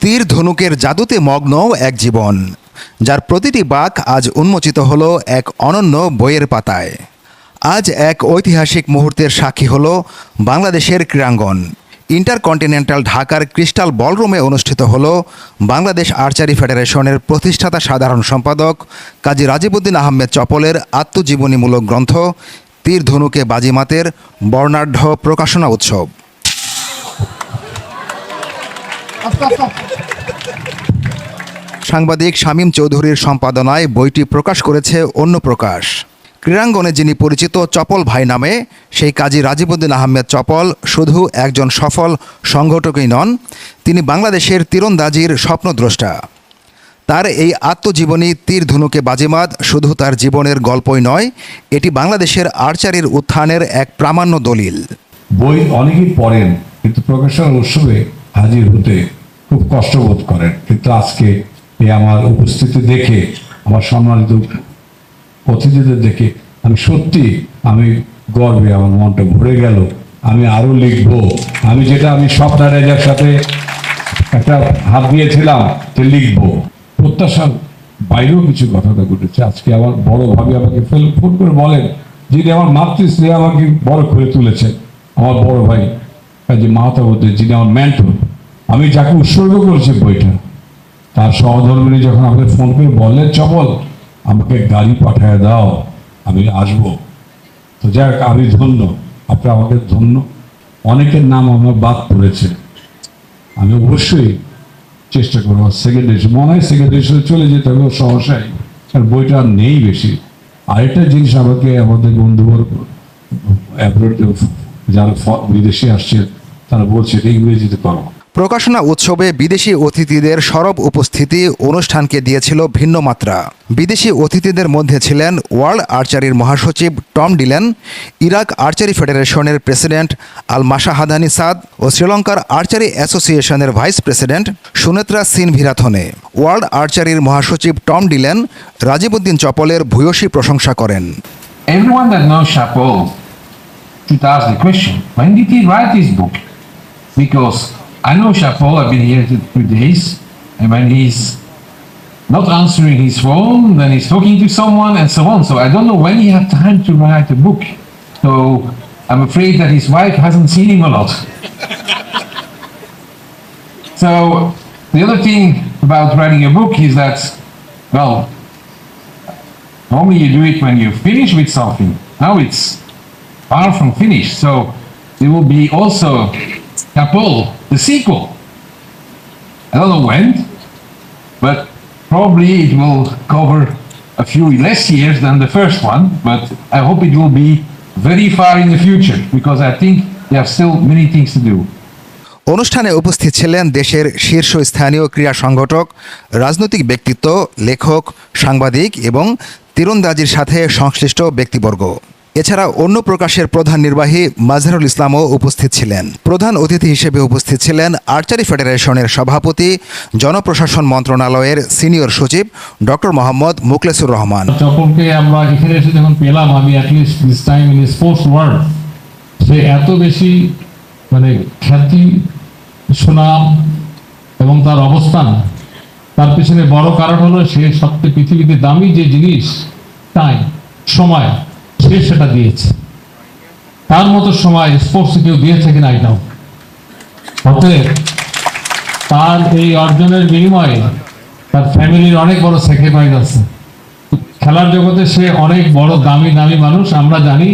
তীর ধনুকের জাদুতে মগ্ন এক জীবন, যার প্রতিটি বাক আজ উন্মোচিত হলো এক অনন্য বইয়ের পাতায়। আজ এক ঐতিহাসিক মুহূর্তের সাক্ষী হলো বাংলাদেশের ক্রীড়াঙ্গন। ইন্টারকন্টিনেন্টাল ঢাকার ক্রিস্টাল বলরুমে অনুষ্ঠিত হল বাংলাদেশ আর্চারি ফেডারেশনের প্রতিষ্ঠাতা সাধারণ সম্পাদক কাজী রাজিবুদ্দিন আহমেদ চপলের আত্মজীবনীমূলক গ্রন্থ তীর ধনুকে বাজিমাতের বর্ণাঢ্য প্রকাশনা উৎসব। সাংবাদিক শামীম চৌধুরীর সম্পাদনায় বইটি প্রকাশ করেছে অন্য প্রকাশ। ক্রীড়াঙ্গনে যিনি পরিচিত চপল ভাই নামে সেই কাজী রাজিবুদ্দিন আহমেদ চপল শুধু একজন সফল সংগঠকই নন তিনি বাংলাদেশের তীরন্দাজির স্বপ্নদ্রষ্টা। তার এই আত্মজীবনী তীর ধনুকে বাজিমাত শুধু তার জীবনের গল্পই নয় এটি বাংলাদেশের আর্চারির উত্থানের এক প্রামাণ্য দলিল। বই অনেকেই পড়েন কিন্তু প্রকাশনার উৎসবে হাজির হতে খুব কষ্টবোধ করেন। কিন্তু আজকে এই আমার উপস্থিতি দেখে, আমার সম্মানিত অতিথিদের দেখে আমি সত্যি আমি গর্বে আমার মনটা ভরে গেল। আমি আরও লিখব। আমি যেটা আমি স্বপ্না রেজার সাথে একটা হাত দিয়েছিলাম যে লিখব। প্রত্যাশার বাইরেও কিছু ঘটনা ঘটেছে। আজকে আমার বড় ভাবি আমাকে ফেল- ফোন করে বলেন, যিনি আমার মাতৃশ্রী আমাকে বড় করে তুলেছেন। আমার বড় ভাই কাজী মাহাতাবুদ্দি যিনি আমার মেন্টর আমি যাকে উৎসর্গ করেছি বইটা, তার সহধর্মিনী যখন আমাকে ফোন করে বললেন, চপল, আমাকে গাড়ি পাঠায় দাও, আমি আসব। তো যাক, আমি ধন্য আপনি আমাকে ধন্য। অনেকের নাম আমার বাদ পড়েছে। আমি অবশ্যই চেষ্টা করব সেকেন্ড এডিশন মনে হয় সেকেন্ড এডিশনে চলে যেতে হবে সহসাই কারণ বইটা আর নেই বেশি। আরেকটা জিনিস আমাকে, আমাদের বন্ধুবর্গ যারা বিদেশে আসছে, তারা বলছে, এটা ইংরেজিতে করো। প্রকাশনা উৎসবে বিদেশি অতিথিদের সরব উপস্থিতি অনুষ্ঠানকে দিয়েছিল ভিন্ন মাত্রা। বিদেশি অতিথিদের মধ্যে ছিলেন ওয়ার্ল্ড আর্চারির মহাসচিব টম ডিলেন, ইরাক আর্চারি ফেডারেশনের প্রেসিডেন্ট আল মাসাহাদানি সাদ ও শ্রীলঙ্কার আর্চারি অ্যাসোসিয়েশনের vice president Sunetra scene ভিরাথনে। World আর্চারির মহাসচিব টম ডিলেন রাজিবুদ্দিন চপলের ভূয়সী প্রশংসা করেন? Because I know Chapeau, I've been here two days, and when he's not answering his phone, then he's talking to someone and so on. So I don't know when he had time to write a book. So I'm afraid that his wife hasn't seen him a lot. So the other thing about writing a book is that, well, Normally you do it when you finish with something. Now it's far from finished. So it will be also Capol, the sequel. I don't know when, but probably it will cover a few less years than the first one, but I hope it will be very far in the future because I think there are still many things to do. অনুষ্ঠানে উপস্থিত ছিলেন দেশের শীর্ষস্থানীয় ক্রীড়া সংগঠক রাজনৈতিক ব্যক্তিত্ব লেখক সাংবাদিক এবং তীরন্দাজির সাথে সংশ্লিষ্ট ব্যক্তিবর্গ এছাড়া অন্য প্রকাশের প্রধান নির্বাহী মাজহারুল ইসলামও উপস্থিত ছিলেন। প্রধান অতিথি হিসেবে উপস্থিত ছিলেন আর্চারি ফেডারেশনের সভাপতি, জনপ্রশাসন মন্ত্রণালয়ের সিনিয়র সচিব ডক্টর মোহাম্মদ মুকলেসুর রহমান। চপলকে আমরা এখানে এসে যখন পেলাম, আমি স্পোর্টস ওয়ার্ল্ড সে এত বেশি মানে খ্যাতি, সুনাম এবং তার অবস্থান, তার পিছনে বড় কারণ হলো সে সবচেয়ে পৃথিবীতে দামি যে জিনিস টাইম সময়। সে সেটা দিয়েছে। তার মতো সময় স্পোর্টসে কেউ দিয়েছে কিনা এটাও অতএব তার এই অর্জনের বিনিময়ে তার ফ্যামিলির অনেক বড় স্যাক্রিফাইস আছে। খেলার জগতে সে অনেক বড় দামি দামি মানুষ, আমরা জানি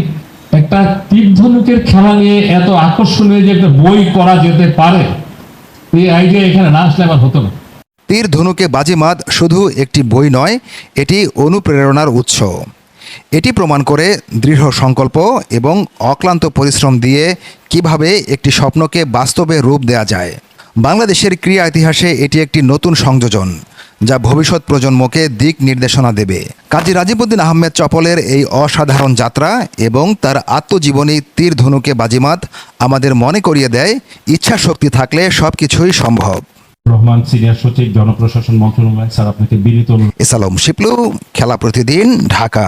একটা তীর্ধনুকের খেলা নিয়ে এত আকর্ষণীয় যে একটা বই করা যেতে পারে, এই আইডিয়া এখানে না আসলে আমার হতো না। তীর ধনুকে বাজিমাত শুধু একটি বই নয়, এটি অনুপ্রেরণার উৎস। এটি প্রমাণ করে দৃঢ় সংকল্প এবং অক্লান্ত পরিশ্রম দিয়ে কীভাবে একটি স্বপ্নকে বাস্তবে রূপ দেয়া যায়। বাংলাদেশের ক্রীড়া ইতিহাসে এটি একটি নতুন সংযোজন, যা ভবিষ্যৎ প্রজন্মকে দিক নির্দেশনা দেবে। কাজী রাজিবুদ্দিন আহমেদ চপলের এই অসাধারণ যাত্রা এবং তার আত্মজীবনী তীর ধনুকে বাজিমাত আমাদের মনে করিয়ে দেয় ইচ্ছা শক্তি থাকলে সব কিছুই সম্ভব। রহমান সিনিয়র সচিব জনপ্রশাসন মন্ত্রণালয়। স্যার আপনাকে বিনীত এসালম শিপলু খেলা প্রতিদিন ঢাকা।